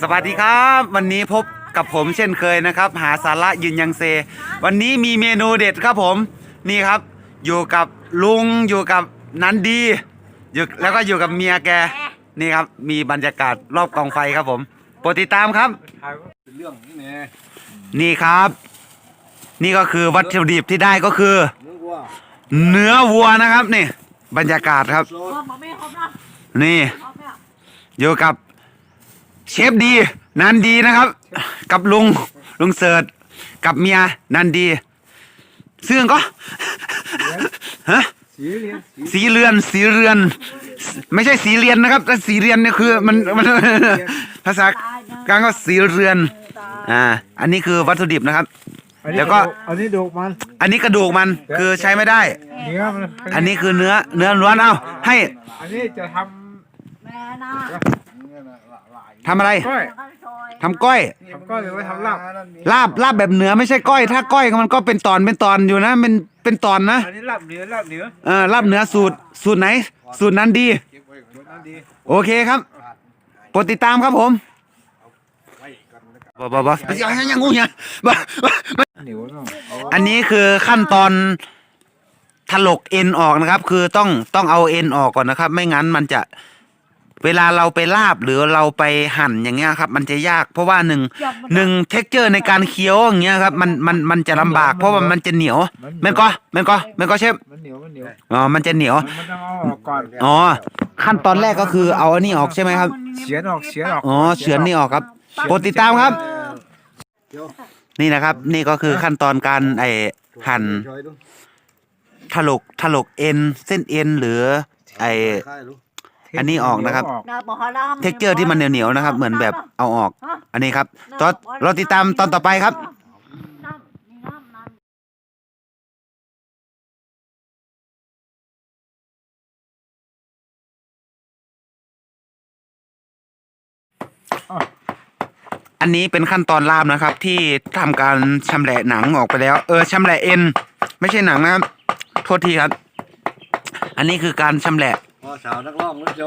สวัสดีครับ วันนี้พบกับผมเช่นเคยนะครับ หาสาระยืนยังเซ วันนี้มีเมนูเด็ดครับผมนี่ครับ อยู่กับลุงอยู่กับนันดีอยู่แล้วก็อยู่กับเมียแกนี่ครับ มีบรรยากาศรอบกองไฟครับผมโปรดติดตามครับ เรื่องนี้แน่นี่ครับ นี่ก็คือวัตถุดิบที่ได้ก็คือ นึกว่าเนื้อวัวนะครับนี่ บรรยากาศครับ โซดอหมไม่ครบนะนี่ ครบเนี่ยอยู่กับ เชฟดี นันดีนะครับ กับลุงลุงเสิร์ชกับเมียนันดีซึ่งก็ฮะสีเหลี่ยมสีสีเรือนสีเรือน ไม่ใช่สีเรียนนะครับแต่สีเรียนเนี่ยคือมันมันภาษากลางก็สีเรือนอ่าอันนี้คือวัตถุดิบนะครับอันนี้แล้วก็อันนี้ดูมัน อันนี้กระดูกมันคือใช้ไม่ได้ เนื้อมันอันนี้คือเนื้อเนื้อล้วนเอาให้ อันนี้จะทแม่นะ ทำอะไรำก้อยแล้วก็ซอยทำก้อย ทำก้อยหรือว่าทำลาบ ลาบลาบแบบเหนือไม่ใช่ก้อย ถ้าก้อยมันก็เป็นตอนเป็นตอนอยู่นะเป็นเป็นตอนนะอันนี้ลาบเนื้อลาบเนื้อเออลาบเหนือสูตรสูตรไหน สูตรนั้นดีรสนั่นดีโอเคครับโปรดติดตามครับผมบอบอบอไม่ใช่ยังงูเนี่ยบ่บ่บ่เหนียวเนาะอันนี้คือขั้นตอนถลกเอ็นออกนะครับ คือต้องต้องเอาเอ็นออกก่อนนะครับ ไม่งั้นมันจะ เวลาเราไปลาบหรือเราไปหั่นอย่างเงี้ยครับ มันจะยากเพราะว่าหนึ่งหนึ่งเท็กเจอร์ในการเคี้ยวอย่างเงี้ยครับมันมันมันจะลำบาก เพราะว่ามันจะเหนียวแม่นก็แม่นก็แม่นก็เชฟมันเหนียวมันเหนียวอ๋อมันจะเหนียวมันต้องเอาออกก่อนอ๋อขั้นตอนแรกก็คือเอาอันนี้ออกใช่ไหมครับเฉือนออกเฉือนออกอ๋อเฉือนนี่ออกครับโปรดติดตามครับ นี่นะครับ นี่ก็คือขั้นตอนการไอหั่นถลกถลกเอ็นเส้นเอ็นหรือไอ อันนี้ออกนะครับนะบอกเขาแล้วเท็กเจอร์ที่มันเหนียวๆนะครับ เหมือนแบบเอาออกอันนี้ครับตอนเราติดตามตอนต่อไปครับ น้ำนี่น้ำน้ำอันนี้เป็นขั้นตอนลาบนะครับ ที่ทำการชำแหละหนังออกไปแล้ว เออชำแหละเอ็นไม่ใช่หนังนะครับ โทษทีครับ อันนี้คือการชำแหละ พอสาวนักร้องแล้วโจ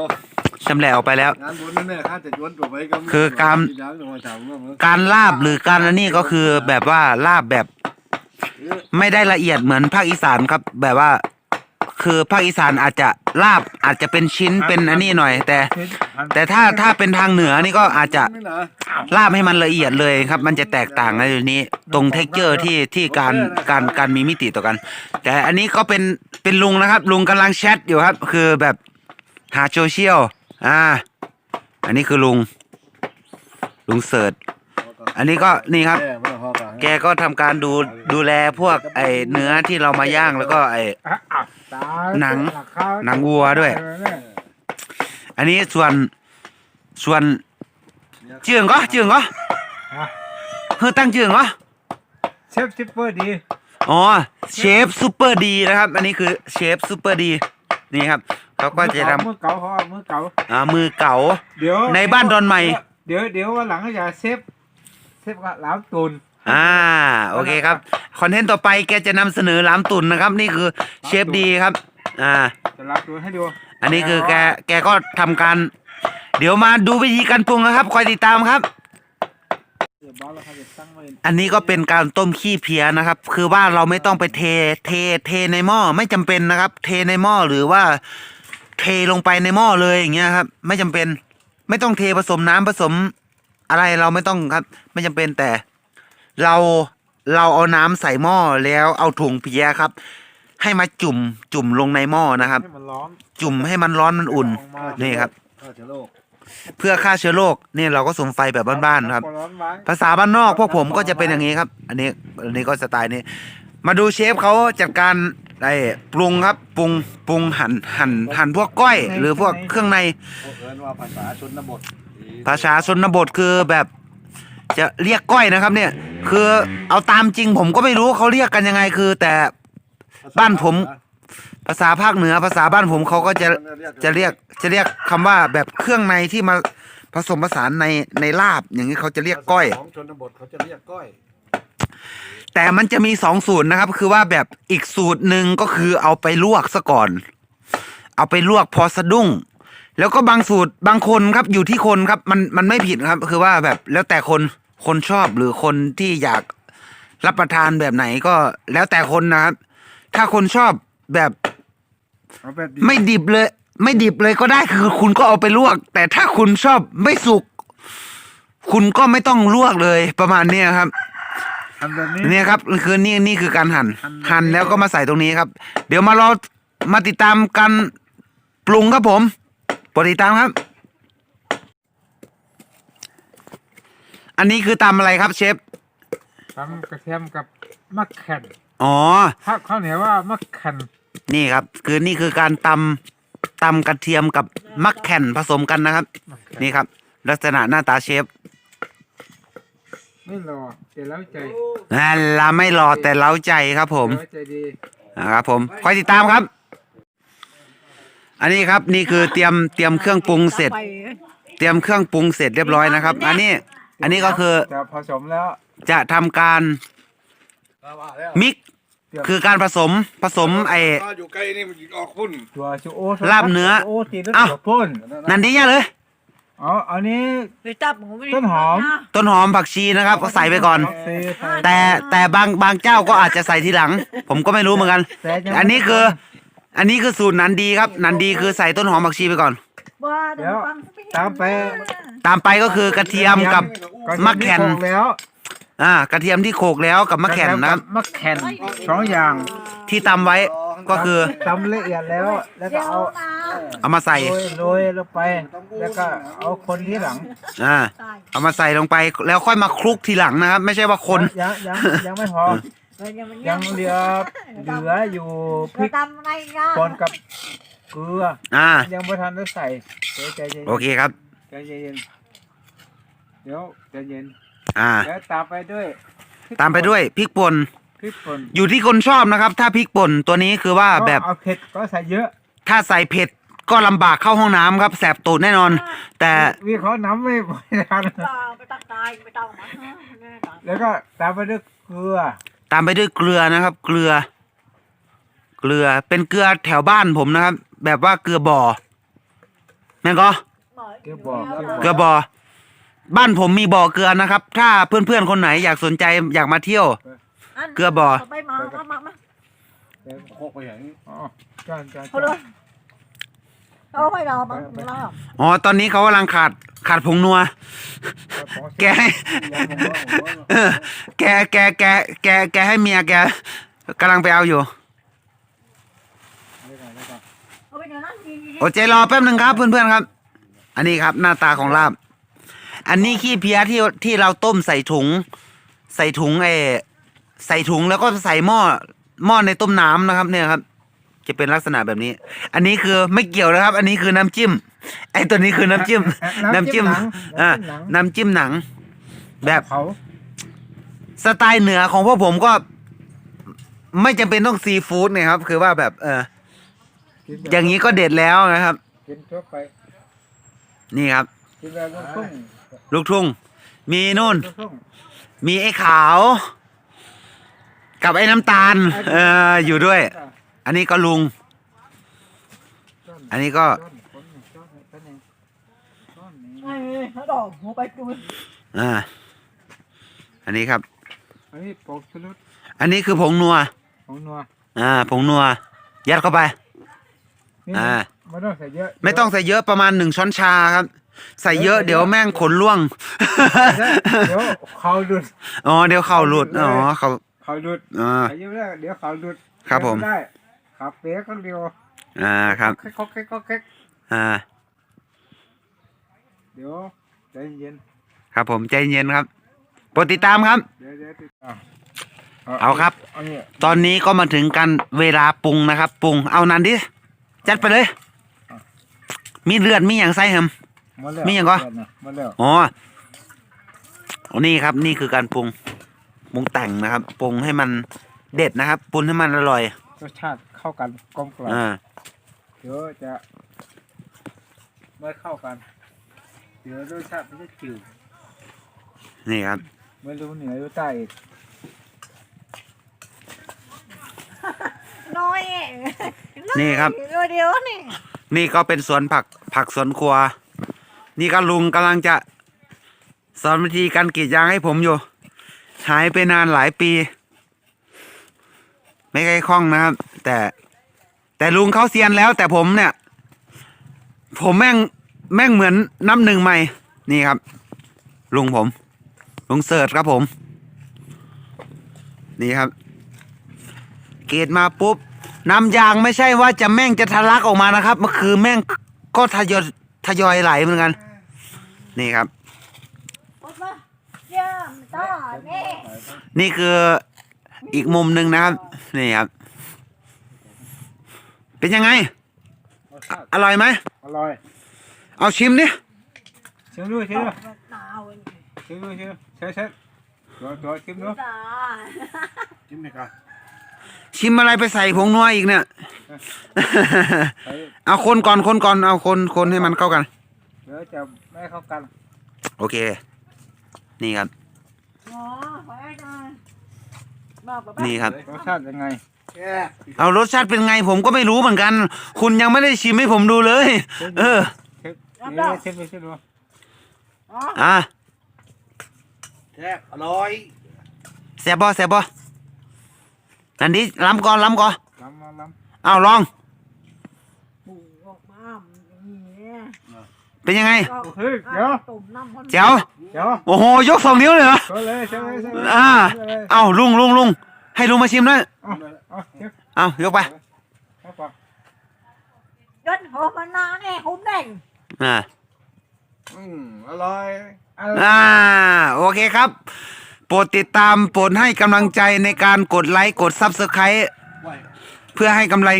ชำแหละออกไปแล้ว งานบุญนั่นแหละข้าจะย้วนตัวไปก็คือการยังหนูสาวเมื่อเมื่อการลาบหรือการอันนี้ก็คือแบบว่าลาบแบบ ไม่ได้ละเอียดเหมือนภาคอีสานครับ แบบว่า คือภาคอีสานอาจจะลาบอาจจะเป็นชิ้นเป็นอันนี้หน่อย แต่ แต่ถ้าถ้าเป็นทางเหนือนี่ก็อาจจะไม่นะลาบให้มันละเอียดเลยครับ มันจะแตกต่างกันอยู่นี้ ตรงเท็กเจอร์ที่ที่การการการมีมิติต่อกัน แต่อันนี้ก็เป็นเป็นลุงนะครับ ลุงกำลังแชทอยู่ครับ คือแบบหาโซเชียลอ่า อันนี้คือลุง ลุงเสิร์ชอันนี้ก็นี่ครับแม่ไม่ต้องพอกันแกก็ทำการดูดูแลพวกไอเนื้อที่เรามาย่างแล้วก็ไออะอะตา หนังข้าวหนังวัวด้วย อันนี้ส่วนส่วนเจืองก็เจืองก็อะเฮ้ยตั้งเจืองก็เชฟซิปเปอร์ดีอ๋อเชฟซูเปอร์ดีนะครับ อันนี้คือเชฟซูเปอร์ดีนี่ครับเขาก็จะทมือเก่าเขาเอามือเก่าำอ่ามือเก่าเดี๋ยวในบ้านดอนใหม่ เดี๋ยวเดี๋ยววันหลังก็จะเซฟเซฟกับหลามตุนอ่าโอเคครับคอนเทนต์ต่อไปแกจะนำเสนอหลามตุ่นนะครับ นี่คือเชฟดีครับ อ่าจะรับตุนให้ดู อันนี้คือแกแกก็ทำการ เดี๋ยวมาดูวิธีการปรุงนะครับ คอยติดตามครับ เดี๋ยวบอสเราจะตั้งไว้อันนี้ก็เป็นการต้มขี้เพี้ยนะครับ คือว่าเราไม่ต้องไปเทเทเทในหม้อไม่จำเป็นนะครับ เทในหม้อหรือว่าเทลงไปในหม้อเลยอย่างเงี้ยครับ ไม่จำเป็น ไม่ต้องเทผสมน้ำผสมอะไรเราไม่ต้องครับ ไม่จำเป็นแต่ เราเราเอาน้ำใส่หม้อแล้วเอาถุงเพี้ยครับ ให้มาจุ่ม จุ่มลงในหม้อนะครับ ให้มันร้อนจุ่มให้มันร้อนมันอุ่นออกมานี่ครับข้าจะโลกเพื่อฆ่าเชื้อโรคนี่เราก็สมไฟแบบบ้านๆครับ ร้อนไว้ภาษาบ้านนอกพวกผมก็จะเป็นอย่างนี้ครับ อันนี้อันนี้ก็สไตล์นี้ มาดูเชฟเขาจัดการไอ้ปรุงครับปรุงปรุงหั่นหั่นหั่นพวกก้อย หรือพวกเครื่องในเขาเอิ้นว่าภาษาชนบทภาษาชนบทคือแบบจะเรียกก้อยนะครับ เนี่ย คือเอาตามจริงผมก็ไม่รู้เขาเรียกกันยังไงคือ แต่ บ้านผม ภาษาภาคเหนือภาษาบ้านผมเขาก็จะจะเรียกจะเรียกคำว่าแบบเครื่องในที่มาผสมผสานในในลาบ อย่างนี้เขาจะเรียกก้อย ของชนบทเขาจะเรียกก้อย แต่มันจะมีสองสูตรนะครับ คือว่าแบบอีกสูตรหนึ่งก็คือเอาไปลวกซะก่อน เอาไปลวกพอสะดุ้ง แล้วก็บางสูตรบางคนครับอยู่ที่คนครับ มันมันไม่ผิดครับ คือว่าแบบแล้วแต่คนคนชอบหรือคนที่อยากรับประทานแบบไหนก็แล้วแต่คนนะครับ ถ้าคนชอบแบบเอาแบบดีไม่ดิบเลย ไม่ดิบเลยก็ได้คือคุณก็เอาไปลวก แต่ถ้าคุณชอบไม่สุก คุณก็ไม่ต้องลวกเลยประมาณเนี้ยครับ ทำแบบนี้ เนี่ยครับคือนี่นี่คือการหั่นหั่นหั่นแล้วก็มาใส่ตรงนี้ครับ เดี๋ยวมารอมาติดตามการปรุงครับผมโปรดติดตามครับ อันนี้คือตำอะไรครับเชฟ ตำกระเทียมกับมะแข่น อ๋อถ้าข้าวเหนียวว่ามะแข่นนี่ครับ คือนี่คือการตำตำกระเทียมกับมักแข่นผสมกันนะครับ มะแข่นนี่ครับ ลักษณะหน้าตาเชฟไม่รอเดี๋ยวแล้วใจนั่นละไม่รอแต่เล้าใจครับผมเดี๋ยวใจดี นะครับผมคอยติดตามครับ อันนี้ครับนี่คือเตรียมเตรียมเครื่องปรุงเสร็จไปเตรียมเครื่องปรุงเสร็จเรียบร้อยนะครับ อันนี้ อันนี้ก็คือจะผสมแล้วจะทำการว่าแล้ว มิกคือการผสมผสมไอ้ถ้าอยู่ใกล้นี่มันออกพุ่นตัวชูโอลาบเนื้อโอตีด้วยอ้าวตัวพ่นนันดีเนี่ยเลยเอาอันนี้ไปจับหมูไม่ได้ต้นหอมนะต้นหอมผักชีนะครับก็ใส่ไปก่อนใส่ใส่แต่แต่บางบางเจ้าก็อาจจะใส่ทีหลัง ผมก็ไม่รู้เหมือนกันแต่ยังอันนี้คือ อันนี้คือสูตรนันดีครับ นันดีคือใส่ต้นหอมผักชีไปก่อนว่าเดี๋ยวฟังตามไป ตามไปก็คือกระเทียมกับมะแข่นกระเทียมที่โขลกแล้ว อ่ากระเทียมที่โขลกแล้วกับมะแข่นนะครับ มะแข่นสองอย่างที่ตำไว้ก็คือตำละเอียดแล้ว แล้วก็เดี๋ยวเอานะเอามาใส่โรยโรยลงไป แล้วก็เอาคนที่หลังอ่าตายเอามาใส่ลงไปแล้วค่อยมาคลุกทีหลังนะครับ ไม่ใช่ว่าคนยังยังยังไม่พอเดี๋ยวมันยังเหลือเหลืออยู่พริเรากทำอะไรนะป่นกับเกลืออ่ายังไม่ทันได้ใส่เดี๋ยวใจเย็นโอเคครับใจเย็นเดี๋ยวใจเย็น อ่า แล้วตามไปด้วยพริกตามไปด้วยพริกป่นพริกป่นอยู่ที่คนชอบนะครับ ถ้าพริกป่นตัวนี้คือว่าแบบ ก็เอาเผ็ดก็ใส่เยอะถ้าใส่เผ็ดก็ลำบากเข้าห้องน้ำครับ แสบตูดแน่นอน แต่วีเขาน้ำไม่ไม่ทันตาไปตักตายไปต้องมาแม่ตายแล้วก็ตามไปด้วยเกลือตามไปด้วยเกลือนะครับ เกลือ เกลือเป็นเกลือแถวบ้านผมนะครับ แบบว่าเกลือบ่อแม่นก็เกลือบอกเกลือบ่อ บ้านผมมีบ่อเกลือนะครับ ถ้าเพื่อนๆคนไหนอยากสนใจอยากมาเที่ยว เกลือบ่อ ไปมามามามาโคกไปอย่างนี้อ๋อจ้านจ้านเอาเลยเอาไปรอมั้งรออ๋อตอนนี้เขากำลังขาดขาดผงนัว แกให้เออแกแกแกแกแกให้เมียแกกำลังไปเอาอยู่เอาไปเดี๋ยวนั้นดีโอเจรอแป๊บหนึ่งครับเพื่อนๆครับ อันนี้ครับหน้าตาของลาบ อันนี้ขี้เพี้ยที่ที่เราต้มใส่ถุง ใส่ถุงเออใส่ถุงแล้วก็ใส่หม้อหม้อในต้มน้ำนะครับ เนี่ยครับ จะเป็นลักษณะแบบนี้ อันนี้คือไม่เกี่ยวนะครับ อันนี้คือน้ำจิ้ม ไอ้ตัวนี้คือน้ำจิ้ม น้ำจิ้มหนังอ่าน้ำจิ้มหนังน้ำจิ้มหนัง แบบเขาสไตล์เหนือของพวกผมก็ ไม่จำเป็นต้องซีฟู้ดเนี่ยครับ คือว่าแบบ เออกินแบบอย่างนี้ก็เด็ดแล้วนะครับกินทั่วไป นี่ครับกินแบบลูกทุ่ง ลูกทุ่ง มีนู่น ลูกทุ่ง มีไอ้ขาว กับไอ้น้ำตาล เอออยู่ด้วย อันนี้ก็ลุง อันนี้ก็ต้นต้นต้นต้นต้นนี้ไอ้เขาดอกหัวไปดูอ่า อันนี้ครับ อันนี้ปกชลุดอันนี้คือผงนัว ของนัวอ่า ผงนัว ยัดเข้าไป นี่อ่า ไม่ต้องใส่เยอะไม่ต้องใส่เยอะประมาณหนึ่งช้อนชาครับ ใส่เยอะเดี๋ยวแม่งขนร่วง เดี๋ยวเขาหลุดอ๋อเดี๋ยวเข่าหลุด อ๋อเขาเขาหลุดอ่าใส่เยอะแล้วเดี๋ยวเขาหลุดครับผมไได้ขับเป๊ะก็เดียวอ่าครับ แค่ก็แค่ก็แค่อ่า เดี๋ยวใจเย็นครับผมใจเย็นครับโปรดติดตามครับ เดี๋ยวเดี๋ยวติดตามเอาครับ เอาเนี่ยตอนนี้ก็มาถึงกันเวลาปรุงนะครับ ปรุงเอานันดิจัดไปเลย มีเลือดมีอย่างไส้ครับมา แล้วมีอย่างก็มาแล้วอ๋อนี่ครับนี่คือการปรุงปรุงแต่งนะครับปรุงให้มันเด็ดนะครับปรุงให้มันอร่อยรสชาติเข้ากันกลมกล่อมอ่าเดี๋ยวจะไม่เข้ากันเดี๋ยวรสชาติมันจะจืดนี่ครับ ไม่รู้เหนือหรือใต้อีกน้อยนี่ครับ เดียวเดียวนี่ นี่ก็เป็นสวนผักผักสวนครัว นี่ก็ลุงกำลังจะสอนวิธีการกรีดยางให้ผมอยู่ หายไปนานหลายปี ไม่เคยคล่องนะครับ แต่ แต่ลุงเขาเซียนแล้ว แต่ผมเนี่ย ผมแม่งแม่งเหมือนน้ำหนึ่งใหม่ นี่ครับ ลุงผม ลุงเสิร์ชครับผม นี่ครับเกตมาปุ๊บน้ำยางไม่ใช่ว่าจะแม่งจะทะลักออกมานะครับ มันคือแม่งก็ทยอยทยอยไหลเหมือนกัน นี่ครับปุ๊บมาเยี่ยมต่อนี่นี่คืออีกมุมหนึ่งนะครับ นี่ครับ เป็นยังไงรสชาติอร่อยไหมอร่อย เอาชิมดิชิมดูชิมดูหนาวอีกชิมดูชิมดูเช็ดเช็ดตัวตัวชิมดูตาจิ้มให้กันชิมอะไรไปใส่ผงนัวอีกเนี่ยใส่เอาคนก่อนคนก่อนเอาคนคนให้มันเข้ากันเดี๋ยวจะไม่เข้ากัน โอเค นี่ครับหมอขอให้หน่อยบอกป๊าป๊านี่ครับ รสชาติยังไงแค่เอารสชาติเป็นไงผมก็ไม่รู้เหมือนกัน คุณยังไม่ได้ชิมให้ผมดูเลย เออ เช็ดนี่เช็ดดูเช็ดดูอ๋ออะแค่อร่อยแซ่บบ่แซ่บบ่อันนี้ล้ำก่อนล้ำก่อนล้ำล้ำล้ำเอาลอง ปูออกมาอย่างนี้ เป็นยังไงก็โอเคเดี๋ยวตุ่มน้ำมันแจ๋วเดี๋ยวโอ้โห ยกสองนิ้วเลยเหรอ เช็ดเลยเช็ดเลยเช็ดเลยอ่า เช็ดเลยเอาลุงลุงลุงให้ลุงมาชิมด้วยเอาเอาเช็ดเอายกไป เอาก่อนจนหัวมันนานเนี่ยคุ้มเด่งอ่า อืมอร่อยเอาอ่า โอเคครับ โปรดติดตาม โปรดให้กำลังใจในการกดไลค์ กดซับสไครต์ไหวเพื่อให้กำลัง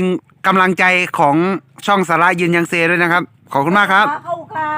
กำลังใจของช่องสาระยืนยังเซด้วยนะครับ ขอบคุณมากครับ เข้าค่ะ